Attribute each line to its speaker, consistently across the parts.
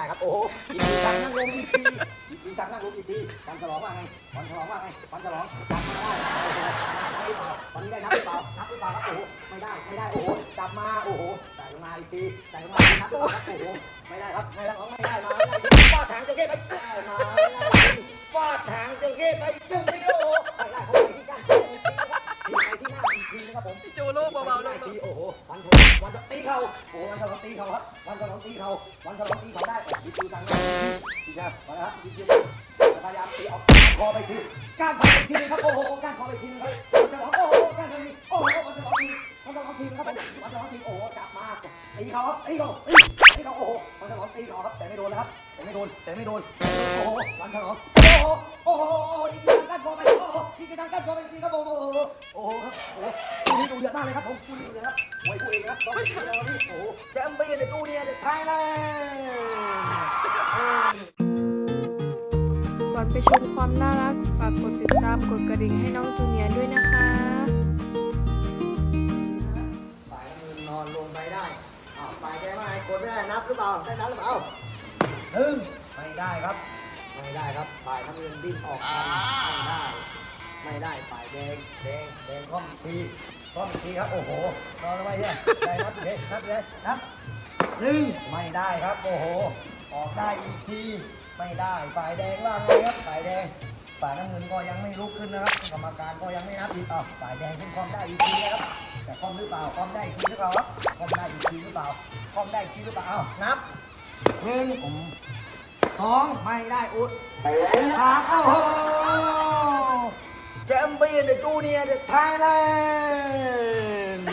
Speaker 1: ได้ครับ โอ้โหอีกทีสั่งนั่งลงอีกทีอีกทีสั่งนั่งลงอีกทีการฉลองว่าไงวันฉลองว่าไงวันฉลองจับไมาได้โอ้โหนับหรือเปล่าวันนี้ได้นับหรือเปล่านับหรือเปล่าครับโอ้โหไม่ได้ไม่ได้โอ้โหจับมาโอ้โหใส่ลงมาอีกทีใส่ลงมานับหรือเปล่าครับโอ้โหไม่ได้ครับไม่ได้ของไม่ได้มาฟาดถังจระเข้ไปมาฟาดถังจระเข้ไปยึงไปโอ้โหไม่ เขาโอ้โหวันฉลองตีเขาครับวันฉลองตีเขาวันฉลองตีเขาได้โอ้ยตีตังค์ดีจ้ามาแล้วครับดีจ้าพยายามตีออกคอไปทีก้านคอไปทีครับโอ้โหก้านคอไปทีครับวันฉลองโอ้โหก้านคอไปทีโอ้โหวันฉลองทีวันฉลองทีครับผมวันฉลองทีโอ้จับมาตีเขาครับตีเขาตีเขาโอ้โหวันฉลองตีเขาครับแต่ไม่โดนนะครับแต่ไม่โดนแต่ไม่โดนโอ้โหวันฉลองโอ้โหโอ้โหดีจ้าก้านคอไปโอ้โหดีจ้าก้านคอไปทีครับโอ้โหโอ้โหโอ้โหดูเดือดมากเลยครับผมดูเดือดครับม ต้องเป็นเราที่โอ้แชมเปี้ยนในตู้เนี่ยไทยแลนด์
Speaker 2: ก่อนไปชมความน่ารักฝากกดติดตามกดกระดิ่งให้น้องจูเนียร์ด้วยนะคะ
Speaker 1: ฝ่ายน้ำเงินอนลงไปได้ฝ่ายแดงว่าไงกดไม่ได้นับหรือเปล่าได้นับหรือเปล่าหนึ่งไม่ได้ครับ ไม่ได้ครับฝ่ายน้ำเงินดิ้นออกไม่ได้ ไม่ได้ฝ่ายแดงแดงแดงข้อมอีกที ข้อมอีกทีครับ โอ้โหนอนลงไปเนี่ยได้นับเลยนับเลยนับหนึ่งไม่ได้ครับ โอ้โห ออกได้อีกที ไม่ได้ฝ่ายแดงว่าไงครับฝ่ายแดงฝ่ายน้ำเงินก็ยังไม่ลุกขึ้นนะครับ กรรมการก็ยังไม่นับอีกอะฝ่ายแดงขึ้นคอมได้อีกทีนะครับ แต่คอมหรือเปล่าคอมได้อีกทีหรือเปล่าครับคอมได้อีกทีหรือเปล่าคอมได้อีกทีหรือเปล่าอ้านับหนึ่งสองไม่ได้อุดสามโอ้โห แชมเปี้ยนในจูเนียร์ไทยแลนด์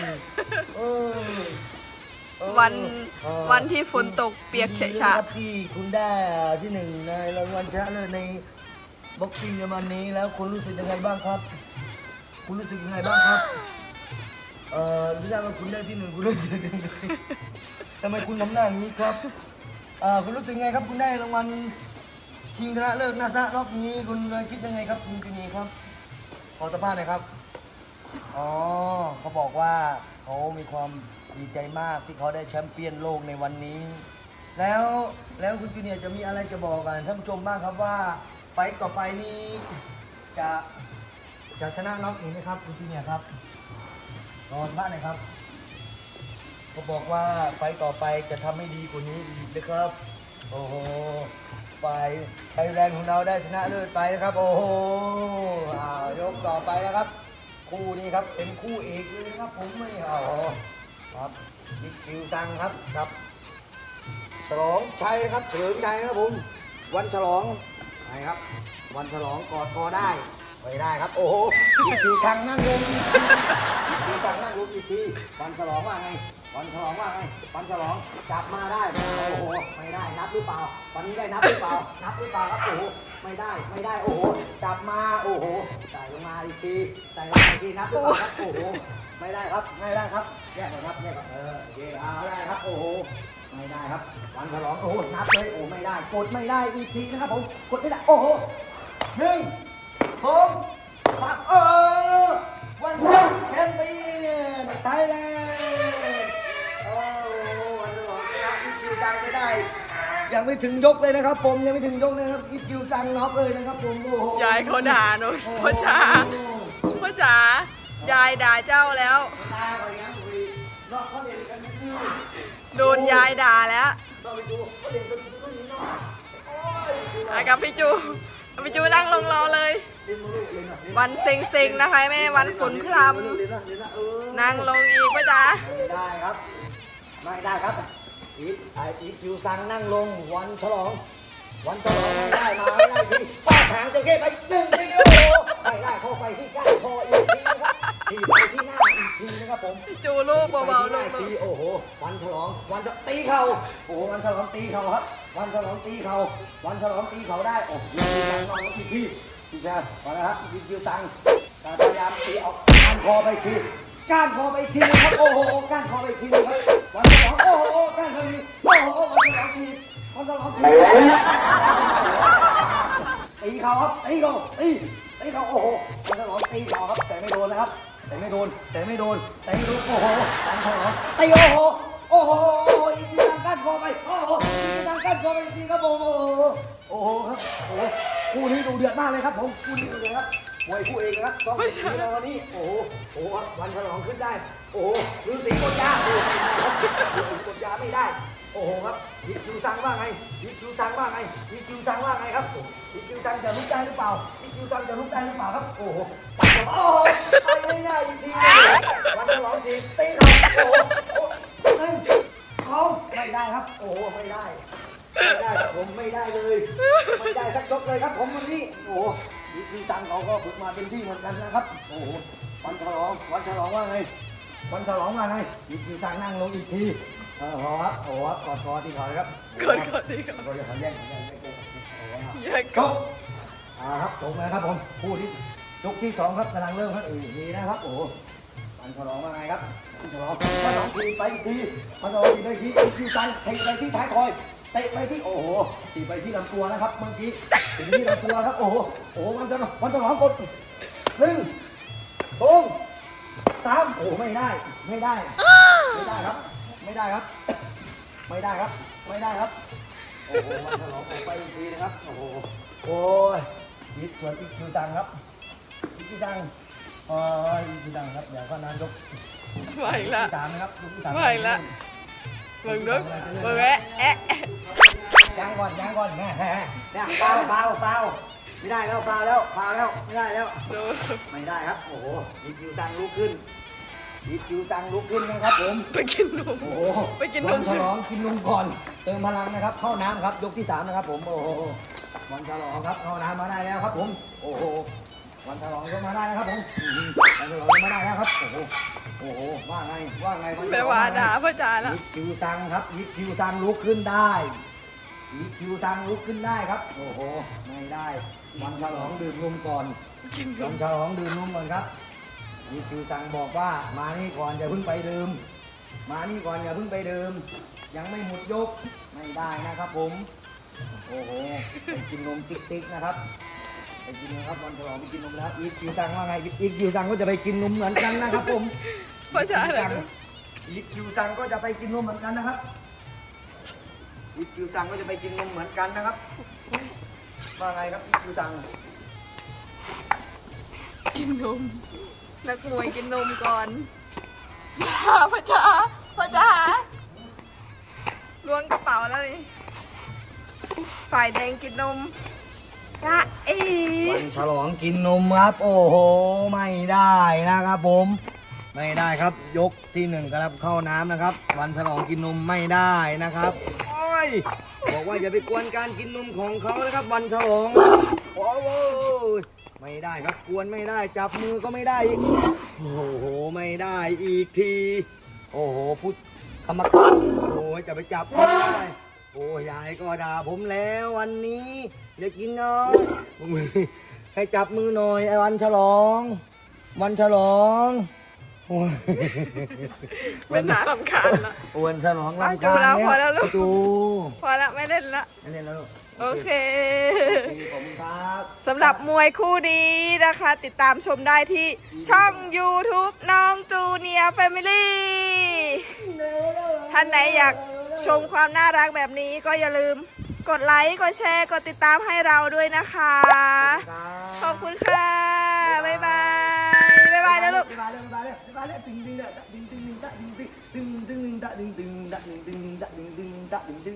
Speaker 1: เออเออ
Speaker 2: วัน
Speaker 1: เออ
Speaker 2: วันที่ฝนตกเปียกเฉะฉะ
Speaker 1: ยินดีด้วยครับที่คุณได้ที่หนึ่งในรางวัลชนะเลิศในบ็อกซิ่งในวันนี้แล้วคุณรู้สึกยังไงบ้างครับ คุณรู้สึกยังไงบ้างครับเอ่อรู้จักว่าคุณได้ที่หนึ่งคุณรู้สึกยังไงทำไมคุณทำหน้าอย่างนี้ครับเอ่อคุณรู้สึกยังไงครับ คุณได้รางวัลชิงชนะเลิศนาซะรอบนี้คุณคิดยังไงครับ คุณจุนีครับ ขอสัมภาษณ์หน่อยครับ อ๋อเขาบอกว่าเขามีความดีใจมากที่เขาได้แชมเปี้ยนโลกในวันนี้ แล้วแล้วคุณจูเนียร์จะมีอะไรจะบอกกันท่านผู้ชมบ้างครับว่าไฟต์ต่อไปนี้จะจะชนะน็อกอีกไหมครับคุณจูเนียร์ครับรอนบ้านเลยครับเขาบอกว่าไฟต์ต่อไปจะทำให้ดีกว่านี้อีกนะครับ โอ้โห ฝ่ายไทยแลนด์ของเราได้ชนะเลิศไปนะครับ โอ้โหอ้าวยกต่อไปนะครับ คู่นี้ครับเป็นคู่เอกเลยนะครับผมไม่เอาครับบิ๊กคิวซังครับครับฉลองชัยครับเฉลิมชัยครับผมวันฉลองไหนครับ วันฉลองกอดคอได้ ไม่ได้ครับ โอ้โหบิ๊กคิชังนั่งลงบิ๊กคิวชังนั่งลงอีกทีวันฉลองว่าไงวันฉลองว่าไงวันฉลองจับมาได้ โอ้โห ไม่ได้ นับหรือเปล่า วันนี้ได้นับหรือเปล่า นับหรือเปล่าครับ โอ้โห ไม่ได้ ไม่ได้ โอ้โห จับมา โอ้โห ใส่ลงมาอีกที ใส่ลงมาอีกที นับหรือเปล่าครับ โอ้โห ไม่ได้ครับ ไม่ได้ครับ แยกก่อนครับ แยกก่อน เออโอเคเอาได้ครับ โอ้โหไม่ได้ครับวันฉลองโอ้โหนับเลยโอ้ไม่ได้ กดไม่ได้อีกทีนะครับผม กดไม่ได้ โอ้โหหนึ่ง สองสามเออวันฉลองแชมเปี้ยนไทยแลนด์โอ้โหวันฉลองชนะอีคิวจังไม่ได้ ยังไม่ถึงยกเลยนะครับ ผมยังไม่ถึงยกเลยนะครับอีคิวจังน็อกเลยนะครับผมโอ้โห
Speaker 2: ยายเขาด่าหนู
Speaker 1: โอ้โห
Speaker 2: พ่อจ๋าพ่อจ๋ายายด่าเจ้าแล้ว
Speaker 1: ตาเขายังคุยนอกเขาเด่นกันคือ
Speaker 2: โดนยายด่าแล้ว
Speaker 1: เราไปดูเขาเด่นกันคือนี้เนาะโอ้ย
Speaker 2: อะกับพี่จูพี่จูนั่งลงรอเลย
Speaker 1: เล่นมาลูกเล่นอะเล่น
Speaker 2: วันเซ็งๆนะคะแม่วันฝนพร
Speaker 1: เล่นนะเล่นนะเออำ
Speaker 2: นั่งลงอีกพ่อจ๋า
Speaker 1: ไม่ได้ครับ ไม่ได้ครับอีทไออีทคิวซังนั่งลงวันฉลอง วันฉลองไม่ได้มาไม่ได้ทีฟาดหางจระเข้ไปหนึ่งทีโอ้โหไม่ได้เข้าไปที่ก้านคออีกทีนะครับทีไปที่หน้าอีกทีนะครับผม
Speaker 2: พี่จูลูกเบาๆลู
Speaker 1: ไป
Speaker 2: ก
Speaker 1: ที่หน้ทีโอ้โหวันฉลองวันจะตีเข่าโอ้โหวันฉลองตีเข่าครับ วันฉลองตีเข่าวันฉลองตีเข่าได้โอ้โหยิงคิวตังนอน อีกทีพี่ชายพอแล้วครับยิงคิวตังการพยายามตีออกก้านคอไปทีก้านคอไปทีครับโอ้โหก้านคอไปทีครับวันฉลองโอ้โหก้านคอไปทีโอ้โหวันฉลองทีวันฉลองทีตีเขาครับตีเขาตีตีเขาโอ้โหวันฉลองตีเขาครับแต่ไม่โดนนะครับ แต่ไม่โดนแต่ไม่โดนแต่ไม่โดนโอ้โหวันฉลองตีโอ้โหโอ้โหอีกทีทางก้านคอไปโอ้โหอีกทีทางก้านคอไปทีครับโอ้โหโอ้โหครับโอ้โห คู่นี้ดูเดือดมากเลยครับผมคู่นี้ดูเดือดครับมวยคู่เอกนะครับสองสิบปีแล้ววันนี้โอ้โหโอ้โหวันฉลองขึ้นได้ โอ้โหฤาษีกดยาโอ้โหไม่ได้ครับกดยาไม่ได้ โอ้โหครับยิคิวซังว่าไงยิคิวซังว่าไงยิคิวซังว่าไงครับยิคิวซังจะลุกได้หรือเปล่ายิคิวซังจะลุกได้หรือเปล่าครับโอ้โหโอ้โหไปไม่ได้อีกทีวันฉลองทีตีเขาโอ้โหโอ้โหเฮ้ยเขาไม่ได้ครับ โอ้โหไม่ได้ ไม่ได้ครับผมไม่ได้เลย ไม่ได้สักยกเลยครับ ผมวันนี้ โอ้โหยิคิวซังเขาก็ฝึกมาเต็มที่เหมือนกันนะครับ โอ้โหวันฉลองวันฉลองว่าไงวันฉลองว่าไงยิคิวซังนั่งลงอีกทีเออพอครับโอ้โหครับกอดคอที่เขาเลยครับ
Speaker 2: กดกดดีก่อน
Speaker 1: ก็จะขอแย่งแย่งแย่งโอ้โหครับ
Speaker 2: แยก
Speaker 1: จ
Speaker 2: ก่อน
Speaker 1: บอ่าครับจบเลยครับผมคู่ที่ยกที่สองครับกำลังเริ่มครับเออดีนะครับ โอ้โหวันฉลองว่าไงครับวันฉลองวันฉลองทีไปอีกทีวันฉลองทีไปอีกทีอีกทีไปเตะไปที่ท้ายทอยเตะไปที่โอ้โหตีไปที่ลำตัวนะครับเมื่อกี้ถึงที่ลำตัวครับโอ้โหโอ้โหวันฉลองวันฉลองกดหนึ่งสองสามโอ้โหไม่ได้ไม่ได้ ไม่ได้ครับ ไม่ได้ครับ ไม่ได้ครับ ไม่ได้ครับโอ้โหวันฉลองออกไปอีกทีนะครับโอ้โหโอ้ยยิดส่วนอีกคิวซังครับอีกคิวซังเอออีกคิวซังครับเดี๋ยวก็นายก
Speaker 2: ไหวละ
Speaker 1: ที่สามนะครับยกที่สาม
Speaker 2: ไหวละ เบิ่งดูเบิ่งแอะแอะ
Speaker 1: ยังก่อนยังก่อนแม่แม่เนี่ยฟาวฟาวฟาวไม่ได้แล้วฟาวแล้วฟาวแล้วไม่ได้แล้ว
Speaker 2: ดู
Speaker 1: ไม่ได้ครับ โอ้โหอีกคิวซังลุกขึ้นอีกคิวซังลุกขึ้นนะครับผม
Speaker 2: ไปกินนม
Speaker 1: โอ้โห
Speaker 2: ไปกินนม
Speaker 1: วันฉลองกินนมก่อนเติมพลังนะครับ เข้าน้ำครับยกที่สามนะครับ ผมโอ้โหวันฉลองครับเข้าน้ำมาได้แล้วครับ ผม โอ้โหวันฉลองก็มาได้นะครับผมอื้อหือวันฉลองก็มาได้แล้วครับโอ้โห โอ้โห ว่าไง ว่าไงวันฉลอง
Speaker 2: แม่ว่าด่าพ่อจ๋าละ
Speaker 1: ยิคิวซังครับยิคิวซังลุกขึ้นได้ยิคิวซังลุกขึ้นได้ครับ โอ้โห ไม่ได้วันฉลองดื่มนมก่อน
Speaker 2: กินน
Speaker 1: วัน
Speaker 2: ม
Speaker 1: ฉลองดื่มนมก่อนครับนี่คือสั่งบอกว่ามานี่ก่อนอย่าเพิ่งไปดื่ม มานี่ก่อนอย่าเพิ่งไปดื่ม ยังไม่หมดยก ไม่ได้นะครับผม โอ้โหไปกินนมติ๊กติ๊กนะครับ ไปกินนะครับวันฉลองไปกินนมแล้วอีกคิวซังว่าไงอีกคิวซังก็จะไปกินนมเหมือนกันนะครับผม
Speaker 2: พ่อจ๋าเหรอ
Speaker 1: อีกคิวซังก็จะไปกินนมเหมือนกันนะครับอีกคิวซังก็จะไปกินนมเหมือนกันนะครับว่าไงครับอีกคิวซัง
Speaker 2: กินนมนักมวยกินนมก่อนพ่อจ๋าพ่อจ๋าล้วงกระเป๋าแล้วนี่ฝ่ายแดงกินนมกะ อี
Speaker 1: วันฉลองกินนมครับ โอ้โห ไม่ได้นะครับผม ไม่ได้ครับ ยกที่หนึ่งครับเข้าน้ำนะครับ วันฉลองกินนมไม่ได้นะครับ โอ้ย บอกว่าอย่าไปกวนการกินนมของเขานะครับ วันฉลองโอ้โหไม่ได้ครับ กวนไม่ได้ จับมือก็ไม่ได้อีก โอ้โห ไม่ได้อีกที โอ้โหพุทธกรรมการโอ้ยจะไปจับไม่ได้ โอ้ยายก็ด่าผมแล้ววันนี้อย่ากินน้อยให้จับมือหน่อยไอ้วันฉลอง วันฉลองโอ้ย
Speaker 2: เป็นหนาลำคาญละ
Speaker 1: วันฉลอง
Speaker 2: อะ
Speaker 1: ลำ
Speaker 2: จู
Speaker 1: คาญ
Speaker 2: แล้วพอแล้วลูก
Speaker 1: จู
Speaker 2: พอละไม่เล่นละ
Speaker 1: ไม่เล่นแล้วลูก
Speaker 2: โอเค
Speaker 1: โอเคขอบคุณครับ
Speaker 2: สำหรับมวยคู่นี้นะคะ ติดตามชมได้ที่ช่อง YouTube น้องจูเนียร์แฟมิลี่ท่านไหนอยาก ชมความน่ารักแบบนี้ก็อย่าลืมกดไลค์กดแชร์กดติดตามให้เราด้วยนะคะ ขอบคุณค่ะ บ๊ายบาย บ๊ายบายนะลูก
Speaker 1: บ๊ายบายเลยบ๊ายบายเลยบ๊ายบายเลยตึงตึงตึงตึงตึงตึงตึงตึงตึงตึงตึงตึงตึงตึงตึงตึงตึงตึง